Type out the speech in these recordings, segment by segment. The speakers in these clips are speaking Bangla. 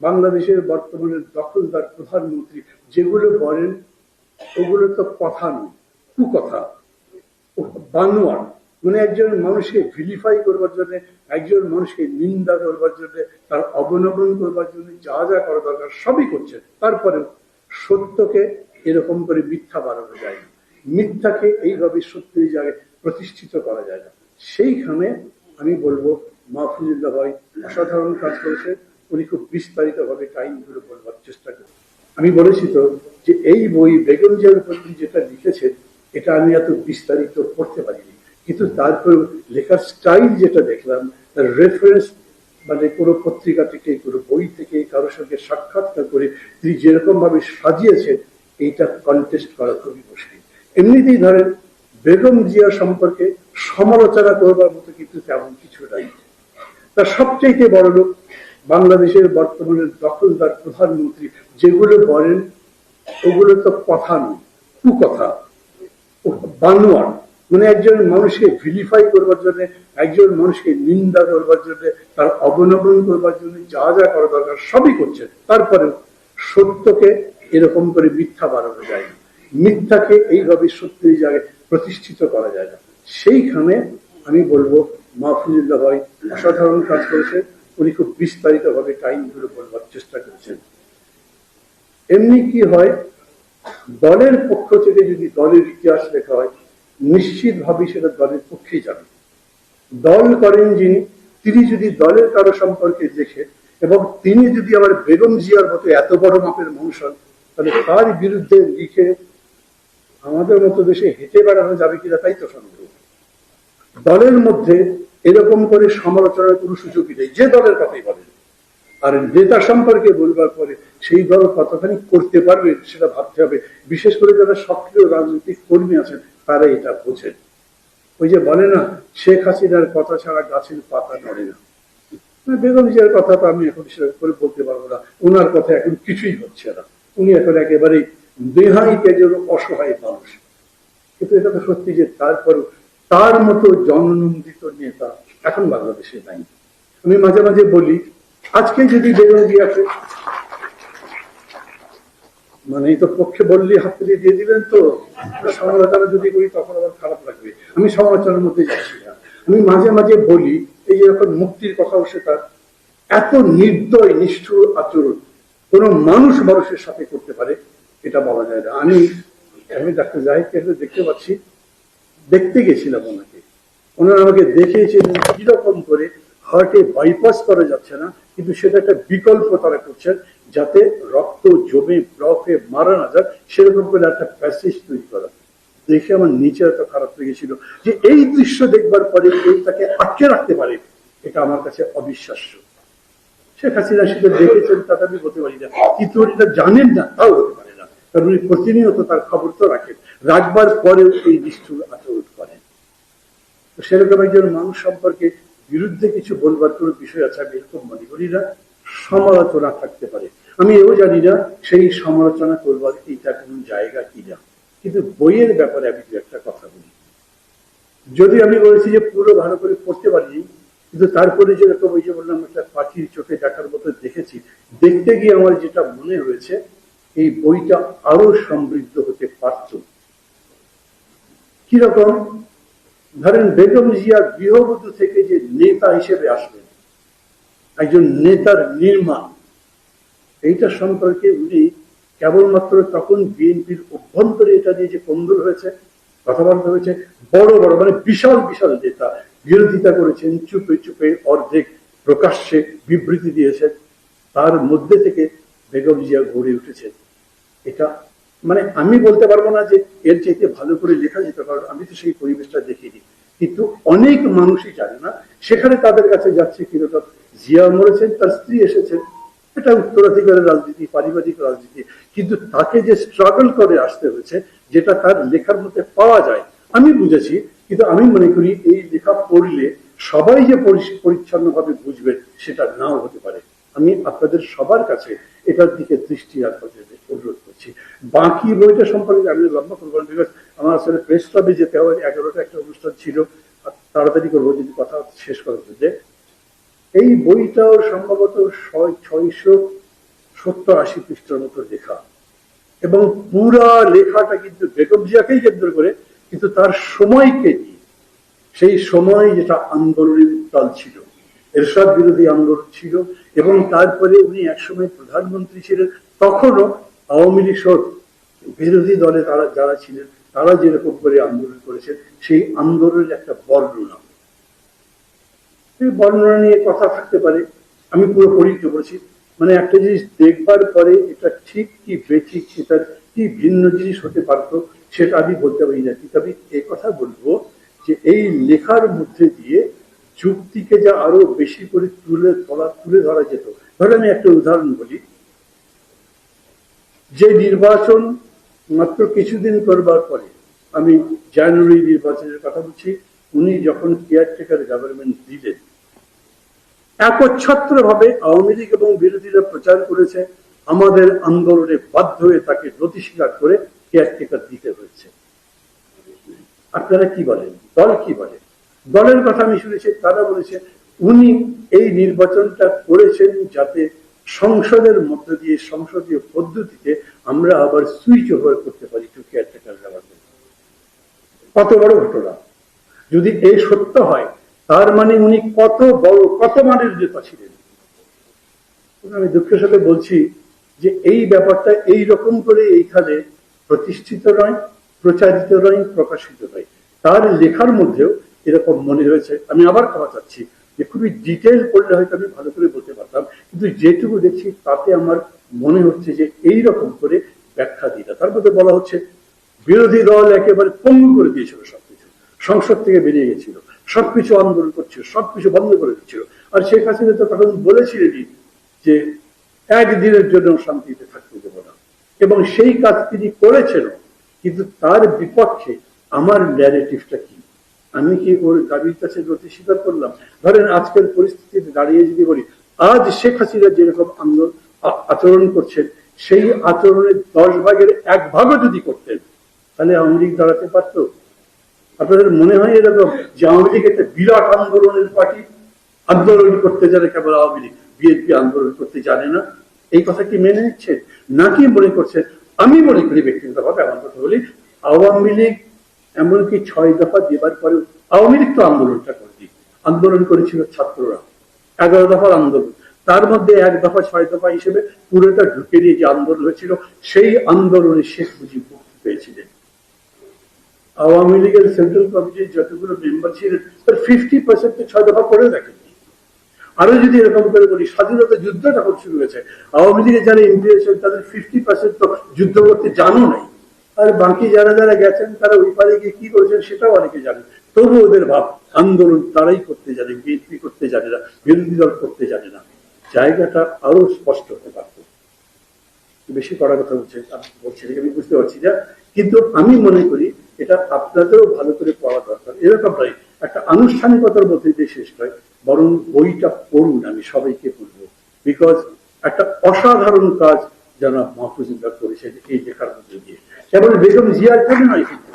বাংলাদেশের বর্তমানে দখলদার প্রধানমন্ত্রী যেগুলো বলেন, ওগুলো তো কথা নয়, কুকথা। বানোয়ার মানে একজন মানুষকে ভিলিফাই করবার জন্য, একজন মানুষকে নিন্দা করবার জন্য, তার অবনমন করবার জন্য যা যা করা দরকার সবই করছেন তারপরেও সত্যকে এরকম করে মিথ্যা বানানো যায় না। মিথ্যাকে এইভাবে সত্যের জায়গায় প্রতিষ্ঠিত করা যায় না। সেইখানে আমি বলব, মাহফুজুল্লাহ ভাই অসাধারণ কাজ করেছে উনি খুব বিস্তারিত ভাবে কাহিনীগুলো বলবার চেষ্টা করেন। আমি বলেছি তো যে এই বই বেগম জিয়ার উপর যেটা লিখেছেন, এটা আমি এত বিস্তারিত পড়তে পারিনি। কিন্তু তারপর লেখার স্টাইল যেটা দেখলাম, তার রেফারেন্স মানে কোনো পত্রিকা থেকে, কোনো বই থেকে, কারোর সঙ্গে সাক্ষাৎকার করে তিনি যেরকম ভাবে সাজিয়েছেন, এইটা কন্টেস্ট করা খুবই মুশকিল। এমনিতেই ধরেন, বেগম জিয়া সম্পর্কে সমালোচনা করবার মতো কিন্তু তেমন কিছু নাই। তার সবচেয়ে বড় লোক বাংলাদেশের বর্তমানে দখলদার প্রধানমন্ত্রী যেগুলো বলেন, ওগুলো তো কথা নয়, কুকথা। বানোয়ার মানে একজন মানুষকে ভিলিফাই করবার জন্য, একজন মানুষকে নিন্দা করবার জন্য, তার অবনমন করবার জন্য যা যা করা দরকার সবই করছেন তারপরে সত্যকে এরকম করে মিথ্যা বাড়ানো যায় না। মিথ্যাকে এইভাবে সত্যের জায়গায় প্রতিষ্ঠিত করা যায় না। সেইখানে আমি বলব, মাহফুজুল্লাহ ভাই অসাধারণ কাজ করেছে। উনি খুব বিস্তারিত ভাবে কাহিনীগুলো বলবার চেষ্টা করেছেন। এমনি কি হয়, দলের পক্ষ থেকে যদি দলের ইতিহাস লেখা হয় নিশ্চিতভাবে সেটা দলের পক্ষেই যাবে। দল করেন যিনি, তিনি যদি দলের কারও সম্পর্কে দেখে এবং তিনি যদি আবার বেগম জিয়ার মতো এত বড় মাপের মানুষ হন, তাহলে তার বিরুদ্ধে লিখে আমাদের মতো দেশে হেঁটে বেড়ানো যাবে কিনা তাই তো সন্দেহ। দলের মধ্যে এরকম করে সমালোচনার কোনো সুযোগই নেই। যে দলের কথাই বলেন। আর নেতা সম্পর্কে বলবার পরে সেই দল কতখানি করতে পারবে সেটা ভাবতে হবে। বিশেষ করে যারা সক্রিয় রাজনৈতিক কর্মী আছেন, তারা এটা বোঝেন। ওই যে বলে না, শেখ হাসিনার কথা ছাড়া গাছের পাতা নড়ে না। মানে বেগম জিয়ার কথা তো আমি এখন সেরকম করে বলতে পারব না। ওনার কথা এখন কিছুই হচ্ছে না। উনি এখন একেবারেই দেহাই তেজের অসহায় মানুষ। কিন্তু এটা তো সত্যি যে তারপরও তার মতো জননন্দিত নেতা এখন বাংলাদেশে নাই। আমি মাঝে মাঝে বলি, আজকে যদি বেগম জিয়াকে মানে এই তো পক্ষে বললি হাত দিয়ে দিয়ে দিলেন তো সমালোচনা যদি করি তখন আবার খারাপ লাগবে। আমি সমালোচনার মধ্যে যাচ্ছি না। আমি মাঝে মাঝে বলি, এই যে যখন মুক্তির কথা উঠে তার, এত নির্দয়, নিষ্ঠুর আচরণ কোন মানুষ মানুষের সাথে করতে পারে, এটা বলা যায় না। আমি আমি ডাক্তার জাহিদকে দেখতে পাচ্ছি দেখতে গেছিলাম ওনাকে। ওনারা আমাকে দেখিয়েছিলেন কীরকম করে হার্টে বাইপাস করা যাচ্ছে না, কিন্তু সেটা একটা বিকল্প তারা করছেন যাতে রক্ত জমে ব্লকে মারা না যায়, সেরকম করে একটা প্যাসেজ তৈরি করা। দেখে আমার নিচে এত খারাপ লেগেছিল যে এই দৃশ্য দেখবার পরে কেউ তাকে আটকে রাখতে পারে, এটা আমার কাছে অবিশ্বাস্য। শেখ হাসিনা সেটা দেখেছেন, তাতে আমি বলতে পারি না। কিন্তু এটা জানেন না, তাও হতে কারণ উনি প্রতিনিয়ত তার খবর তো রাখেন। রাখবার পরেও এই নিষ্ঠুর আচরণ করেন। সেরকম একজন মানুষ সম্পর্কে বিরুদ্ধে কিছু বলবার কোনো বিষয় আছে আমি এরকম মনে করি না। সমালোচনা থাকতে পারে। আমি এও জানি না সেই সমালোচনা করবার এইটা কোন জায়গা কিনা। কিন্তু বইয়ের ব্যাপারে আমি দু একটা কথা বলি। যদি আমি বলেছি যে পুরো ভালো করে পড়তে পারিনি, কিন্তু তারপরে যেরকম ওই যে বললাম একটা পাখির চোখে দেখার মতো দেখেছি, দেখতে গিয়ে আমার যেটা মনে হয়েছে এই বইটা আরও সমৃদ্ধ হতে পারত। কীরকম? ধরেন বেগম জিয়া গৃহবধূ থেকে যে নেতা হিসেবে আসবেন একজন নেতার নির্মাণ, এইটা সম্পর্কে উনি কেবলমাত্র তখন বিএনপির অভ্যন্তরে এটা নিয়ে যে কন্দল হয়েছে কথাবার্তা হয়েছে, বড় বড় মানে বিশাল বিশাল নেতা বিরোধিতা করেছেন, চুপে চুপে অর্ধেক প্রকাশ্যে বিবৃতি দিয়েছেন। তার মধ্যে থেকে বেগম জিয়া গড়ে উঠেছেন এটা মানে আমি বলতে পারব না যে এর চাইতে ভালো করে লেখা যেতে কারণ আমি তো সেই পরিবেশটা দেখিনি। কিন্তু অনেক মানুষই জানে না, সেখানে তাদের কাছে যাচ্ছে কীরকম। জিয়া মরেছেন, তার স্ত্রী এসেছেন এটা উত্তরাধিকারের রাজনীতি, পারিবারিক রাজনীতি। কিন্তু তাকে যে স্ট্রাগল করে আসতে হয়েছে, যেটা তার লেখার মধ্যে পাওয়া যায়, আমি বুঝেছি। কিন্তু আমি মনে করি এই লেখা পড়লে সবাই যে পরিচ্ছন্ন ভাবে বুঝবে, সেটা নাও হতে পারে। আমি আপনাদের সবার কাছে এটার দিকে দৃষ্টি জন্য অনুরোধ করছি। বাকি বইটা সম্পর্কে আমি লম্বা করব বিকজ আমার আসলে প্রেস ক্লাবে যেতে হবে এগারোটা একটা অনুষ্ঠান ছিল তাড়াতাড়ি করব, যদি কথা শেষ করার জন্য এই বইটাও সম্ভবত ছয়শো সত্তর আশি পৃষ্ঠার মতো লেখা। এবং পুরা লেখাটা কিন্তু বেগম জিয়াকেই কেন্দ্র করে, কিন্তু তার সময়কে নিয়ে, সেই সময় যেটা আন্দোলনের উত্তাল ছিল। এরশাদ বিরোধী আন্দোলন ছিল এবং তারপরে উনি একসময় প্রধানমন্ত্রী ছিলেন, তখনও আওয়ামী লীগ বিরোধী দলে তারা যারা ছিলেন, তারা যেরকম করে আন্দোলন করেছেন, সেই আন্দোলনের একটা বর্ণনা। বর্ণনা নিয়ে কথা থাকতে পারে, আমি পুরো পরিচিত করেছি। মানে একটা জিনিস দেখবার পরে এটা ঠিক কি বেঠিক সেটার কি ভিন্ন জিনিস হতে পারতো, সেটা আমি বলতে পারি না। কিন্তু আমি এই কথা বলব যে এই লেখার মধ্যে দিয়ে যুক্তিকে যা আরও বেশি করে তুলে ধরা তুলে ধরা যেত। ধরে আমি একটা উদাহরণ বলি। যে নির্বাচন মাত্র কিছুদিন করবার পরে, আমি জানুয়ারি নির্বাচনের কথা বলছি, উনি যখন কেয়ারটেকার গভর্নমেন্ট দিলেন একচ্ছত্র ভাবে আওয়ামী লীগ এবং বিরোধীরা প্রচার করেছে, আমাদের আন্দোলনে বাধ্য হয়ে তাকে নথি স্বীকার করে কেয়ারটেকার দিতে হয়েছে। আপনারা কি বলেন? দল কি বলে? দলের কথা আমি শুনেছি, তারা বলেছে, উনি এই নির্বাচনটা করেছেন যাতে সংসদের মধ্য দিয়ে, সংসদীয় পদ্ধতিতে আমরা আবার সুইচ ওভার করতে পারি টু কেয়ারটেকার গভর্নমেন্ট কত বড় ঘটনা। যদি এই সত্য হয়, তার মানে উনি কত বড়, কত মানের নেতা ছিলেন। আমি দুঃখের সাথে বলছি যে এই ব্যাপারটা এই রকম করে এইখানে প্রতিষ্ঠিত নয়, প্রচারিত নয়, প্রকাশিত নয়। তার লেখার মধ্যেও এরকম মনে হয়েছে। আমি আবার ক্ষমা চাচ্ছি। যে খুবই ডিটেল করলে হয়তো আমি ভালো করে বলতে পারতাম, কিন্তু যেটুকু দেখছি তাতে আমার মনে হচ্ছে যে এই রকম করে ব্যাখ্যা দিটা তার মধ্যে বলা হচ্ছে, বিরোধী দল একেবারে পঙ্গু করে দিয়েছিল সবকিছু। সংসদ থেকে বেরিয়ে গেছিল। সবকিছু আন্দোলন করছিল, সবকিছু বন্ধ করে দিচ্ছিল আর শেখ হাসিনা তো তখন বলেছিলেনই যে একদিনের জন্য শান্তিতে থাকতে দেব না। এবং সেই কাজ তিনি করেছেন কিন্তু তার বিপক্ষে আমার ন্যারেটিভটা কি? আমি কি ওর দাবির কাছে নথি স্বীকার করলাম? ধরেন আজকের পরিস্থিতিতে দাঁড়িয়ে যদি বলি, আজ শেখ হাসিনা যেরকম আন্দোলন আচরণ করছেন, সেই আচরণের দশ ভাগের এক ভাগও যদি করতেন, তাহলে আওয়ামী লীগ দাঁড়াতে পারতো? আপনাদের মনে হয় এরকম যে আওয়ামী লীগ একটা বিরাট আন্দোলনের পার্টি? আন্দোলন করতে জানে কেবল আওয়ামী লীগ, বিএনপি আন্দোলন করতে জানে না। এই কথা কি মেনে নিচ্ছে নাকি মনে করছেন, আমি মনে করি ব্যক্তিগতভাবে আমার কথা বলি, আওয়ামী লীগ এমনকি ছয় দফা দেবার পরে আওয়ামী লীগ তো আন্দোলনটা করেনি আন্দোলন করেছিল ছাত্ররা। এগারো দফার আন্দোলন। তার মধ্যে এক দফা, ছয় দফা হিসেবে পুরোটা ঢুকে দিয়ে যে আন্দোলন হয়েছিল, সেই আন্দোলনে শেখ মুজিব মুক্তি পেয়েছিলেন। আওয়ামী লীগের সেন্ট্রাল কমিটির যতগুলো মেম্বার ছিলেন, তার ফিফটি পার্সেন্ট ছয় দফা করে দেখেননি। আরও যদি এরকম করে বলি, স্বাধীনতা যুদ্ধ যখন শুরু হয়েছে, আওয়ামী লীগের যারা এমপি তাদের ফিফটি পার্সেন্ট তো যুদ্ধ করতে জানো নাই। আর বাকি যারা যারা গেছেন, তারা ওই পারে গিয়ে কি করেছেন সেটাও অনেকে জানে তবু ওদের ভাব, আন্দোলন তারাই করতে জানে, বিএনপি করতে জানে না, বিরোধী দল করতে জানে না। জায়গাটা আরও স্পষ্ট হতে পারত। বেশি কড়া কথা বলছে বলছি আমি বুঝতে পারছি না। কিন্তু আমি মনে করি এটা আপনাদেরও ভালো করে পড়া দরকার। এরকম নয়, একটা আনুষ্ঠানিকতার মধ্যে দিয়ে শেষ নয়, বরং বইটা পড়ুন, আমি সবাইকে বলব। বিকজ একটা অসাধারণ কাজ করেছেন এই লেখার মধ্যে দিয়ে। কেবল বেগম জিয়ার জন্য নয় কিন্তু,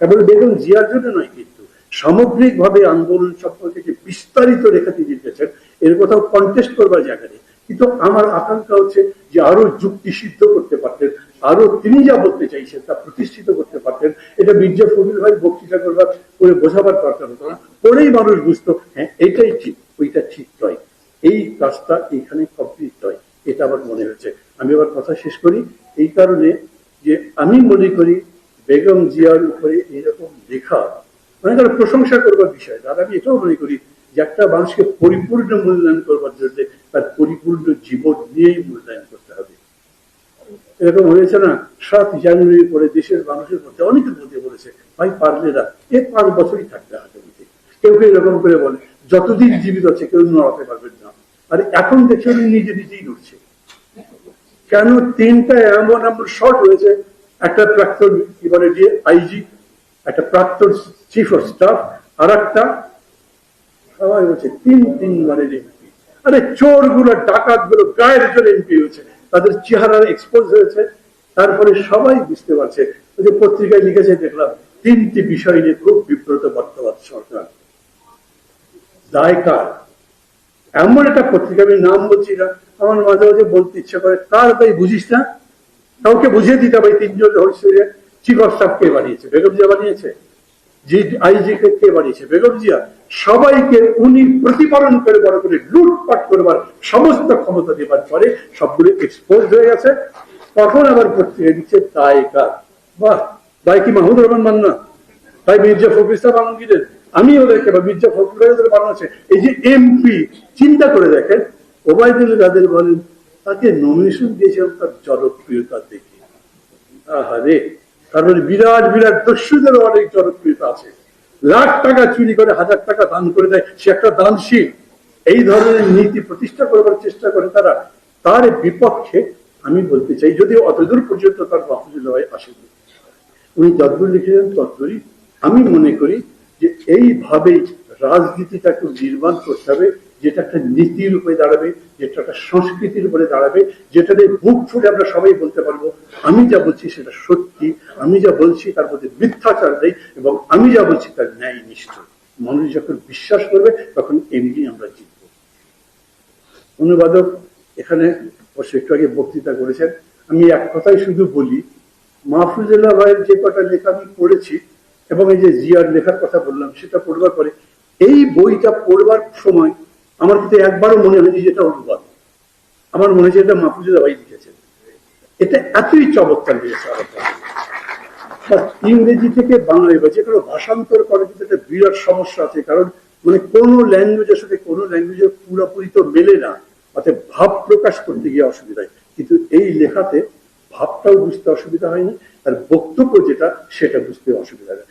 কেবল বেগম জিয়ার জন্য নয় কিন্তু সামগ্রিক ভাবে আন্দোলন সম্পর্কে যে বিস্তারিত রেখা তিনি দিতেছেন এর কোথাও কন্টেস্ট করবার জায়গা নেই। কিন্তু আমার আকাঙ্ক্ষা হচ্ছে যে আরও যুক্তি সিদ্ধ করতে পারতেন আরও তিনি যা বলতে চাইছেন তা প্রতিষ্ঠিত করতে পারতেন। এটা মির্জা ফখরুল ভাই বক্তৃতা করবার করে বোঝাবার দরকার হতো না। পরেই মানুষ বুঝতো হ্যাঁ এটাই ঠিক, ওইটা ঠিক নয়। এই কাজটা এখানে কমপ্লিট নয়। এটা আমার মনে হচ্ছে আমি আবার কথা শেষ করি। এই কারণে যে আমি মনে করি বেগম জিয়ার উপরে এইরকম লেখা মানে তার প্রশংসা করবার বিষয়, আর আমি এটাও মনে করি যে একটা মানুষকে পরিপূর্ণ মূল্যায়ন করবার জন্য তার পরিপূর্ণ জীবন নিয়েই মূল্যায়ন করতে হবে। এরকম হয়েছে না, সাত জানুয়ারি পরে দেশের মানুষের মধ্যে অনেকের মধ্যে বলেছে, ভাই, পারলে না, এ পাঁচ বছরই থাকবে আগামীতে। কেউ কেউ এরকম করে বলে, যতদিন জীবিত আছে, কেউ নড়াতে পারবেন না। আর এখন দেখছে নিজে নিজেই নড়ছে। কেন তিনটা এমন এমন শর্ট হয়েছে? একটা প্রাক্তন কি বলে যে আইজি একটা প্রাক্তন চিফ অফ স্টাফ আর একটা সবাই বলছে, তিন তিনবারের এমপি আরে চোরগুলো ডাকাতগুলো গায়ের জোরে এমপি হয়েছে। তাদের চেহারা এক্সপোজ হয়েছে। তারপরে সবাই বুঝতে পারছে। যে পত্রিকায় লিখেছে, দেখলাম, তিনটি বিষয় নিয়ে খুব বিব্রত বর্তমান সরকার। দায় কার? এমন একটা পত্রিকা আমি নাম বলছি না আমার মাঝে মাঝে বলতে ইচ্ছে করে কার ভাই বুঝিস না? কাউকে বুঝিয়ে দিতে হবে তিনজন হরিশে চিফ অফ স্টাফ কে বানিয়েছে? বেগম জিয়া বানিয়েছে? জি আইজি কে কে বানিয়েছে? বেগম জিয়া, সবাইকে উনি প্রতিপালন করে, বড় করে, লুটপাট করবার সমস্ত ক্ষমতা দেবার পরে সবগুলো এক্সপোজ হয়ে গেছে। তখন আবার পত্রিকা দিচ্ছে? তাই কার? বাহ! তাই কি মাহমুদ রহমান মান্না? তাই মির্জা ইসলাম আলমগীরের? আমি ওদেরকে বা মির্জা ফখরুল ভাই ওদের বানাচ্ছে এই যে এমপি চিন্তা করে দেখেন, ওবায়দুল কাদের বলেন, তাকে নমিনেশন দিয়েছিলাম তার জনপ্রিয়তা দেখে। আহারে, কারণ বিরাট বিরাট দস্যুদের অনেক জনপ্রিয়তা আছে। লাখ টাকা চুরি করে, হাজার টাকা দান করে দেয়, সে একটা দানশীল। এই ধরনের নীতি প্রতিষ্ঠা করবার চেষ্টা করে তারা। তার বিপক্ষে আমি বলতে চাই যদি অতদূর পর্যন্ত তার মাহফুজুল্লাহ আসেনি। উনি যতদূর লিখেছেন ততদূরই আমি মনে করি যে এইভাবেই রাজনীতিটাকে নির্মাণ করতে হবে, যেটা একটা নীতির উপরে দাঁড়াবে, যেটা একটা সংস্কৃতির উপরে দাঁড়াবে যেটাতে বুক ফুটে আমরা সবাই বলতে পারব, আমি যা বলছি সেটা সত্যি, আমি যা বলছি তার মধ্যে মিথ্যাচার নেই এবং আমি যা বলছি তার ন্যায় নিষ্ঠ মানুষ যখন বিশ্বাস করবে, তখন এমনি আমরা জিতবো। অনুবাদক এখানে অবশ্য একটু আগে বক্তৃতা করেছেন। আমি এক কথাই শুধু বলি, মাহফুজুল্লাহ ভাইয়ের যে কটা লেখা আমি পড়েছি এবং এই যে জিয়ার লেখার কথা বললাম, সেটা পড়বার পরে এই বইটা পড়বার সময় আমার কিন্তু একবারও মনে হয়নি যে এটা অনুবাদ। আমার মনে হয়েছে এটা মাহফুজুল্লাহ ভাই লিখেছেন। এটা এতই চমৎকার। বা ইংরেজি থেকে বাংলায় বা যে কোনো ভাষান্তর করার কিন্তু একটা বিরাট সমস্যা আছে, কারণ মানে কোন ল্যাঙ্গুয়েজের সাথে কোনো ল্যাঙ্গুয়েজের পুরোপুরি তো মেলে না। অর্থাৎ ভাব প্রকাশ করতে গিয়ে অসুবিধা হয়। কিন্তু এই লেখাতে ভাবটাও বুঝতে অসুবিধা হয়নি, আর বক্তব্য যেটা, সেটা বুঝতে অসুবিধা হয়।